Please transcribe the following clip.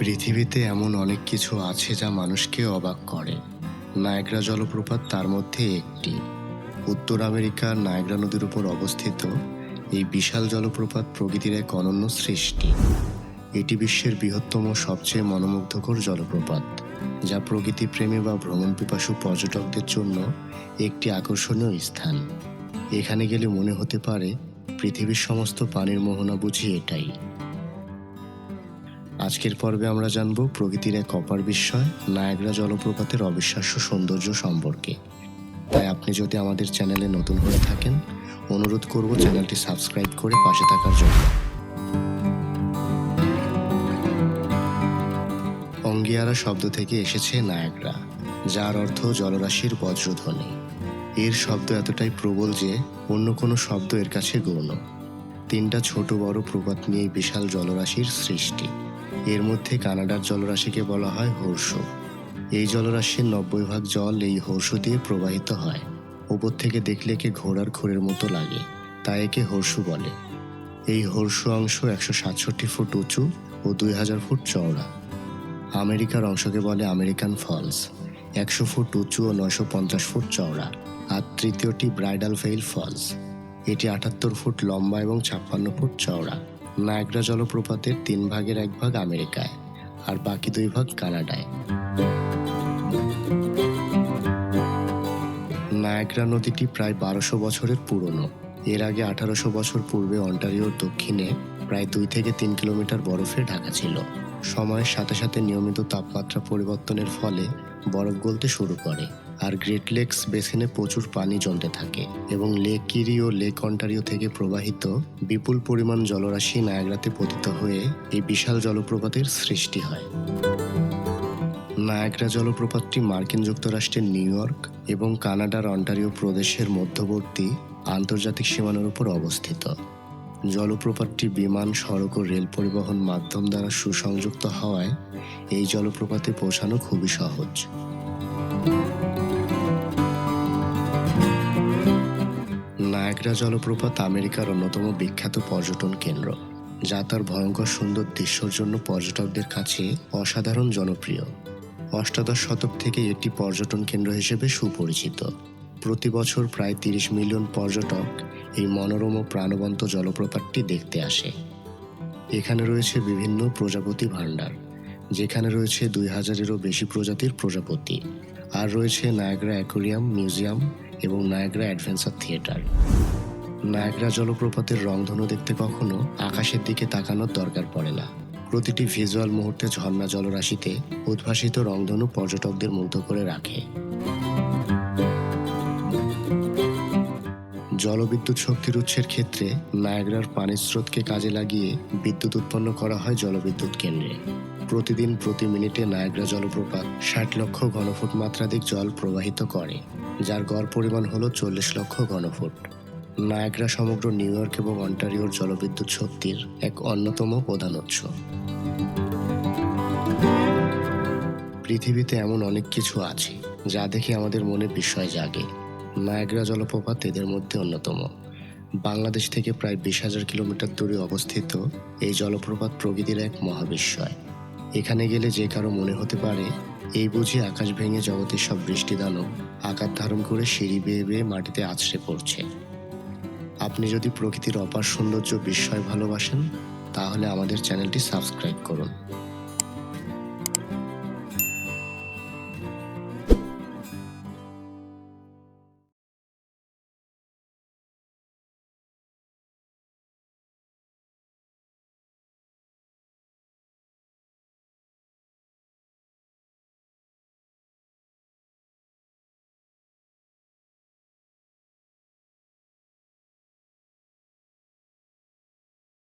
পৃথিবীতে এমন অনেক কিছু আছে যা মানুষকে অবাক করে। নায়গ্রা জলপ্রপাত তার মধ্যে একটি। উত্তর আমেরিকার নায়গ্রা নদীর উপর অবস্থিত এই বিশাল জলপ্রপাত প্রকৃতির এক অনন্য সৃষ্টি। এটি বিশ্বের বৃহত্তম, সবচেয়ে মনোমুগ্ধকর জলপ্রপাত, যা প্রকৃতি প্রেমী বা ভ্রমণ পিপাসু পর্যটকদের জন্য একটি আকর্ষণীয় স্থান। এখানে গেলে মনে হতে পারে পৃথিবীর সমস্ত পানির মোহনা বুঝি এটাই। আজকের পর্বে আমরা জানব প্রকৃতির এক অপার বিস্ময়, নায়াগ্রা জলপ্রপাতের অবিশ্বাস্য সৌন্দর্য সম্পর্কে। তাই আপনি যদি আমাদের চ্যানেলে নতুন হয়ে থাকেন, অনুরোধ করব চ্যানেলটি সাবস্ক্রাইব করে পাশে থাকার জন্য। অঙ্গিয়ারা শব্দ থেকে এসেছে নায়াগ্রা, যার অর্থ জলরাশির বজ্রধ্বনি। এর শব্দ এতটাই প্রবল যে অন্য কোনো শব্দ এর কাছে গৌণ। তিনটা ছোট বড় প্রপাত নিয়ে বিশাল জলরাশির সৃষ্টি। এর মধ্যে কানাডার জলরাশিকে বলা হয় হর্ষ। এই জলরাশির নব্বই ভাগ জল এই হর্ষ দিয়ে প্রবাহিত হয়। উপর থেকে দেখলে একে ঘোড়ার খোরের মতো লাগে, তাই একে হর্ষু বলে। এই হর্ষ অংশ একশো সাতষট্টি ফুট উঁচু ও দুই হাজার ফুট চওড়া। আমেরিকার অংশকে বলে আমেরিকান ফলস। একশো ফুট উঁচু ও নয়শো পঞ্চাশ ফুট চওড়া, আর তৃতীয়টি ব্রাইডাল ফেইল ফলস। এটি আটাত্তর ফুট লম্বা এবং ছাপ্পান্ন ফুট চওড়া। নায়গ্রা জলপ্রপাতের তিন ভাগের এক ভাগ আমেরিকায়, আর বাকি দুই ভাগ কানাডায়। নায়াগ্রা নদীটি প্রায় বারোশো বছরের পুরনো। এর আগে আঠারোশো বছর পূর্বে অন্টারিওর দক্ষিণে প্রায় দুই থেকে তিন কিলোমিটার বরফে ঢাকা ছিল। সময়ের সাথে সাথে নিয়মিত তাপমাত্রা পরিবর্তনের ফলে বরফ গলতে শুরু করে। আর গ্রেট লেকস বেসিনে প্রচুর পানি জমতে থাকে এবং লেক কিরি ও লেক অন্টারিও থেকে প্রবাহিত বিপুল পরিমাণ জলরাশি নায়াগ্রাতে পতিত হয়ে এই বিশাল জলপ্রপাতের সৃষ্টি হয়। নায়াগ্রা জলপ্রপাতটি মার্কিন যুক্তরাষ্ট্রের নিউ ইয়র্ক এবং কানাডার অন্টারিও প্রদেশের মধ্যবর্তী আন্তর্জাতিক সীমানার উপর অবস্থিত। জলপ্রপাতটি বিমান, সড়ক ও রেল পরিবহন মাধ্যম দ্বারা সুসংযুক্ত হওয়ায় এই জলপ্রপাতে পৌঁছানো খুবই সহজ। নায়াগ্রা জলপ্রপাত আমেরিকার অন্যতম বিখ্যাত পর্যটন কেন্দ্র, যা তার ভয়ঙ্কর সুন্দর দৃশ্যর জন্য পর্যটকদের কাছে অসাধারণ জনপ্রিয়। অষ্টাদশ শতক থেকে এটি পর্যটন কেন্দ্র হিসেবে সুপরিচিত। প্রতি বছর প্রায় তিরিশ মিলিয়ন পর্যটক এই মনোরম ও প্রাণবন্ত জলপ্রপাতটি দেখতে আসে। এখানে রয়েছে বিভিন্ন প্রজাপতি ভাণ্ডার, যেখানে রয়েছে দুই হাজারেরও বেশি প্রজাতির প্রজাপতি, আর রয়েছে নায়াগ্রা অ্যাকোরিয়াম মিউজিয়াম এবং নায়াগ্রা অ্যাডভেঞ্চার থিয়েটার। নায়াগ্রা জলপ্রপাতের রংধনু দেখতে কখনো আকাশের দিকে তাকানোর দরকার পড়ে না। প্রতিটি ভিজুয়াল মুহূর্তে ঝর্ণা জলরাশিতে উদ্ভাসিত রংধনু পর্যটকদের মুগ্ধ করে রাখে। জলবিদ্যুৎ শক্তির উৎসের ক্ষেত্রে নায়াগ্রার পানির স্রোতকে কাজে লাগিয়ে বিদ্যুৎ উৎপন্ন করা হয় জলবিদ্যুৎ কেন্দ্রে। প্রতিদিন প্রতি মিনিটে নায়াগ্রা জলপ্রপাত ষাট লক্ষ ঘনফুট মাত্রাধিক জল প্রবাহিত করে, যার গড় পরিমাণ হল চল্লিশ লক্ষ ঘনফুট। নায়াগ্রা সমগ্র নিউ ইয়র্ক এবং অন্টারিওর জলবিদ্যুৎ শক্তির এক অন্যতম প্রধান উৎস। পৃথিবীতে এমন অনেক কিছু আছে, যা দেখে আমাদের মনে বিস্ময় জাগে। নায়াগ্রা জলপ্রপাত এদের মধ্যে অন্যতম। বাংলাদেশ থেকে প্রায় বিশ হাজার কিলোমিটার দূরে অবস্থিত এই জলপ্রপাত প্রকৃতির এক মহাবিস্ময়। এখানে গেলে যে কারও মনে হতে পারে, এই বুঝি আকাশ ভেঙে জগতের সব বৃষ্টিদানব আকার ধারণ করে সিঁড়ি বেয়ে বেয়ে মাটিতে আছড়ে পড়ছে। আপনি যদি প্রকৃতির অপার সৌন্দর্য বিস্ময় ভালোবাসেন, তাহলে আমাদের চ্যানেলটি সাবস্ক্রাইব করুন।